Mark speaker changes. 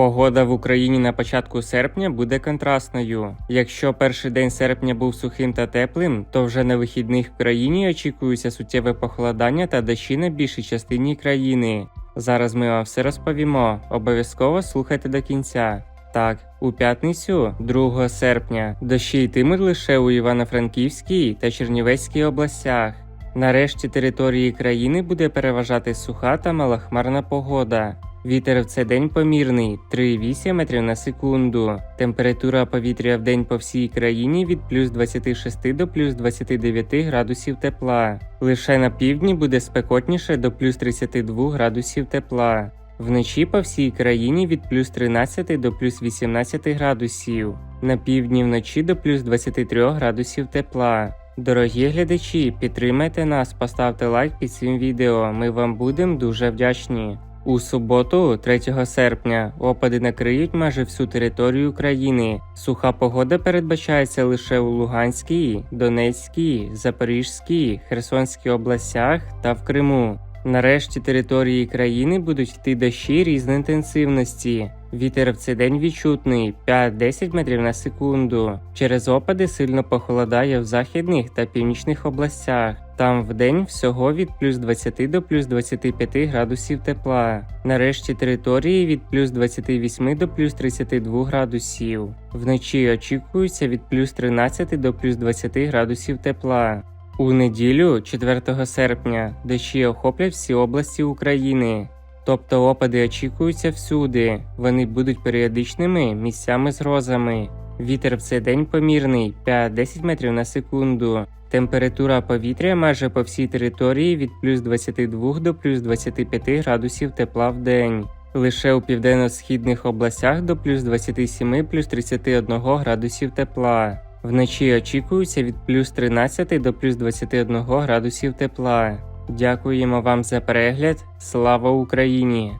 Speaker 1: Погода в Україні на початку серпня буде контрастною. Якщо перший день серпня був сухим та теплим, то вже на вихідних в країні очікується суттєве похолодання та дощі на більшій частині країни. Зараз ми вам все розповімо. Обов'язково слухайте до кінця. Так, у п'ятницю, 2 серпня, дощі йтимуть лише у Івано-Франківській та Чернівецькій областях. Нарешті території країни буде переважати суха та малохмарна погода. Вітер в цей день помірний 3,8 метрів на секунду. Температура повітря в день по всій країні від плюс 26 до плюс 29 градусів тепла. Лише на півдні буде спекотніше до плюс 32 градусів тепла. Вночі по всій країні від плюс 13 до плюс 18 градусів. На півдні вночі до плюс 23 градусів тепла. Дорогі глядачі, підтримайте нас, поставте лайк під цим відео. Ми вам будемо дуже вдячні. У суботу, 3 серпня, опади накриють майже всю територію країни. Суха погода передбачається лише у Луганській, Донецькій, Запорізькій, Херсонській областях та в Криму. Нарешті території країни будуть йти дощі різної інтенсивності. Вітер в цей день відчутний 5-10 метрів на секунду. Через опади сильно похолодає в західних та північних областях. Там вдень всього від плюс 20 до плюс 25 градусів тепла. Нарешті території від плюс 28 до плюс 32 градусів. Вночі очікується від плюс 13 до плюс 20 градусів тепла. У неділю, 4 серпня, дощі охоплять всі області України. Тобто опади очікуються всюди, вони будуть періодичними місцями з грозами. Вітер в цей день помірний 5-10 метрів на секунду. Температура повітря майже по всій території від плюс 22 до плюс 25 градусів тепла в день. Лише у південно-східних областях до плюс 27 плюс 31 градусів тепла. Вночі очікується від плюс 13 до плюс 21 градусів тепла. Дякуємо вам за перегляд. Слава Україні!